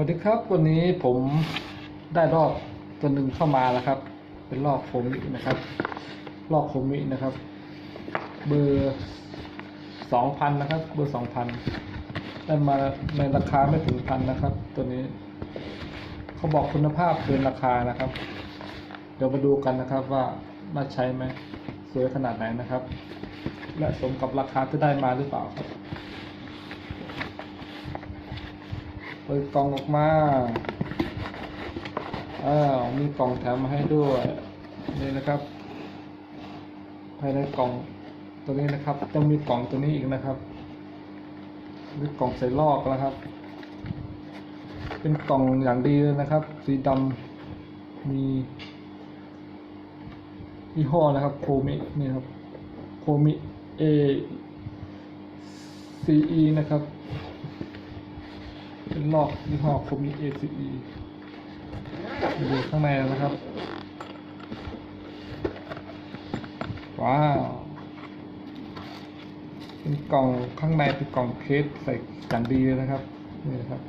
วัสดีครับ วันนี้ผมได้รอบตัวหนึ่งเข้ามาแล้วครับ เป็นรอบโคมินะครับรอบโคมินะครับ เบอร์สองพันนะครับ เบอร์สองพันได้มาในราคาไม่ถึงพันนะครับ ตัวนี้ เขาบอกคุณภาพเกินราคานะครับ เดี๋ยวมาดูกันนะครับว่าน่าใช้ไหมสวยขนาดไหนนะครับ และสมกับราคาที่ได้มาหรือเปล่าครับ เปิดกล่องออกมา อ้าว มีกล่องแถมมาให้ด้วย นี่นะครับ ภายในกล่องตัวนี้นะครับต้องมีกล่องตัวนี้อีกนะครับ มีกล่องใส่ลอกนะครับ เป็นกล่องอย่างดีเลยนะครับ สีดำมียี่ห้อนะครับ โคมิ นี่ครับ โคมิเอซีนะครับ เป็นลอกยี่ห้อโคมิ ACE อยู่ข้างในนะครับ ว้าว เป็นกล่องข้างในเป็นกล่องเคสใส่อย่างดีเลยนะครับ นี่นะครับ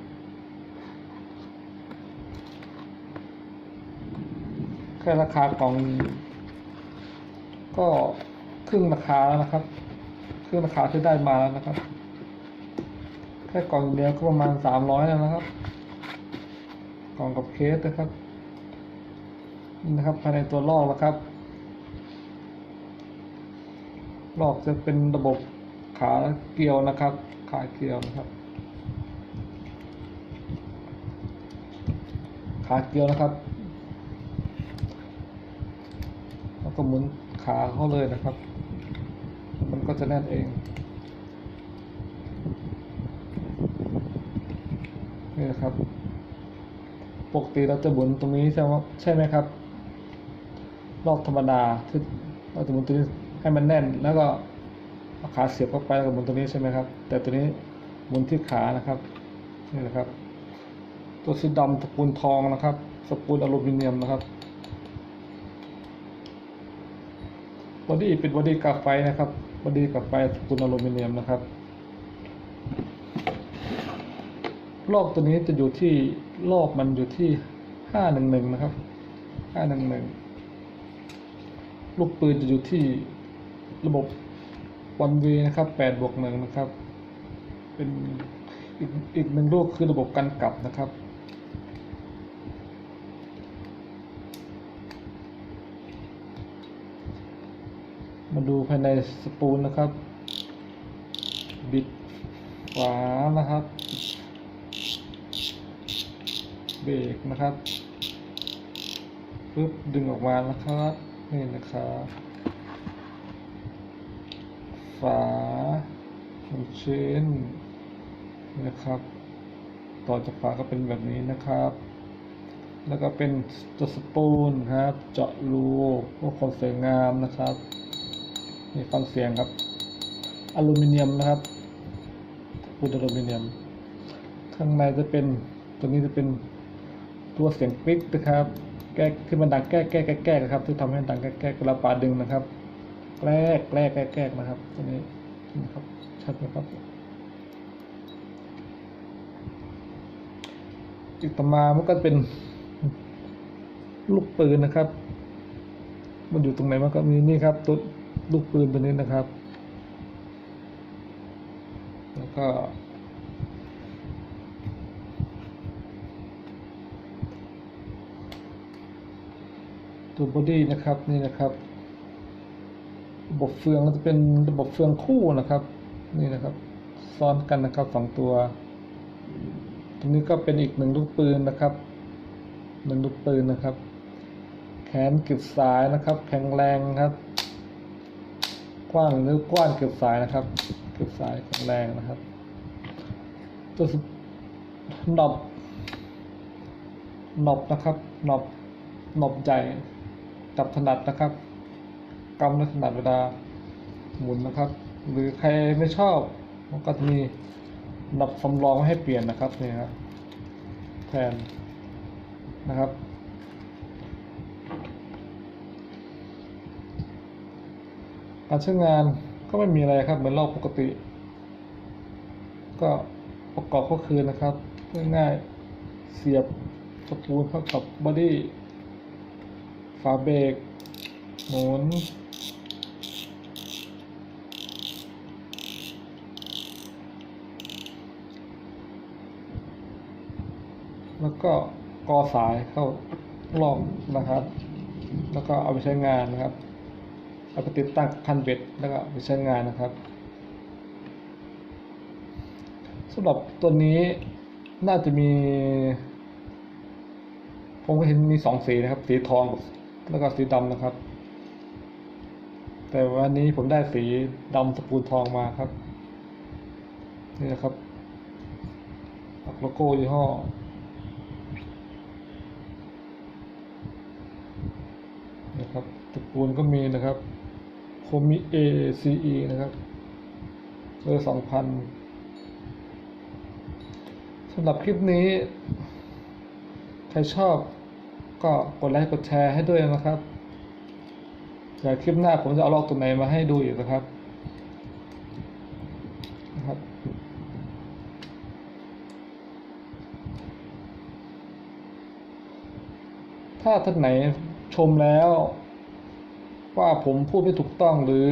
แค่ราคากล่อง ก็ครึ่งราคาแล้วนะครับ ครึ่งราคาที่ได้มาแล้วนะครับ แค่กล่องเดียวก็ประมาณสามร้อยแล้วนะครับ กล่องกับเคสนะครับนี่นะครับภายในตัวลอกนะครับ ลอกจะเป็นระบบขาเกลียวนะครับ ขาเกลียวนะครับ ขาเกลียวนะครับแล้วก็หมุนขาเขาเลยนะครับ มันก็จะแน่นเอง นี่นะครับ ปกติเราจะหมุนตรงนี้ใช่ไหมใช่ไหมครับ รอบธรรมดาที่เราจะหมุนตรงนี้ให้มันแน่น แล้วก็เอาขาเสียบเข้าไปแล้วก็หมุนตรงนี้ใช่ไหมครับ แต่ตัวนี้หมุนที่ขานะครับนี่นะครับ ตัวสีดำสปูลทองนะครับ สปูลอลูมิเนียมนะครับบอดี้เป็นบอดี้กาไฟนะครับบอดี้กาไฟสปูลอลูมิเนียมนะครับ รอบตัวนี้จะอยู่ที่รอบมันอยู่ที่ห้าหนึ่งหนึ่งนะครับห้าหนึ่งหนึ่งลูกปืนจะอยู่ที่ระบบวันเวนะครับแปดบวกหนึ่งนะครับ เป็นอีกอีกหนึ่งลูกคือระบบกันกลับนะครับมาดูภายในสปูลนะครับ บิดขวานะครับ เบรกนะครับปึ๊บดึงออกมานะครับนี่นะครับฝาหนึ่งชิ้นนี่นะครับ ต่อจากฝาก็เป็นแบบนี้นะครับ แล้วก็เป็นตัวสปูนครับ เจาะรูเพื่อความสวยงามนะครับนี่ฟังเสียงครับอลูมิเนียมนะครับปูนอลูมิเนียม ข้างในจะเป็นตัวนี้จะเป็น ตัวเสียงปิ๊กนะครับ แก้ที่มันดังแก้แก้แก้แก้นะครับ ที่ทำให้ดังแก้แก้เวลาปาดึงนะครับแกล้แกล้แก้แก้นะครับตัวนี้นะครับชัดไหมครับอีกต่อมามันก็เป็นลูกปืนนะครับ มันอยู่ตรงไหนมันก็มีนี่ครับตัวลูกปืนตัวนี้นะครับ แล้วก็ ตัวบอดี้นะครับนี่นะครับระบบเฟืองก็จะเป็นระบบเฟืองคู่นะครับนี่นะครับ ซ้อนกันนะครับสองตัวตรงนี้ก็เป็นอีกหนึ่งลูกปืนนะครับหนึ่งลูกปืนนะครับ แขนเก็บสายนะครับ แข็งแรงครับ กว้างหรือกว้างเก็บสายนะครับ เก็บสายแข็งแรงนะครับ ตัวสุดหนอบหนอบนะครับหนอบหนอบใหญ่ จับถนัดนะครับกำในถนัดเวลาหมุนนะครับ หรือใครไม่ชอบมันก็จะมีหนอบสำรองให้เปลี่ยนนะครับนี่ครับแทนนะครับการใช้งานก็ไม่มีอะไรครับเหมือนรอบปกติ ก็ประกอบก็คือนะครับ ง่ายๆเสียบสปูลเข้ากับบอดี้ ฝาเบรกหมุน แล้วก็กอสายเข้าลองนะครับ แล้วก็เอาไปใช้งานนะครับ เอาไปติดตั้งคันเบ็ดแล้วก็ไปใช้งานนะครับสำหรับตัวนี้น่าจะมี ผมก็เห็นมีสองสีนะครับ สีทอง แล้วก็สีดำนะครับ แต่วันนี้ผมได้สีดำสปูลทองมาครับ นี่นะครับปักโลโก้ยี่ห้อนะครับตระกูลก็มีนะครับโคมิ A C E นะครับเบอร์สองพันสำหรับคลิปนี้ ใครชอบ ก็กดไลค์กดแชร์ให้ด้วยนะครับเดี๋ยวคลิปหน้าผมจะเอาลอกตัวไหนมาให้ดูอีกนะครับนะครับถ้าท่านไหนชมแล้ว ว่าผมพูดไม่ถูกต้องหรือ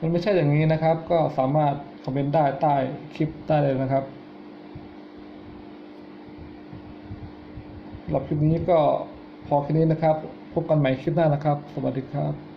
มันไม่ใช่อย่างนี้นะครับ ก็สามารถคอมเมนต์ได้ใต้คลิปได้เลยนะครับ สำหรับคลิปนี้ก็พอแค่นี้นะครับ พบกันใหม่คลิปหน้านะครับ สวัสดีครับ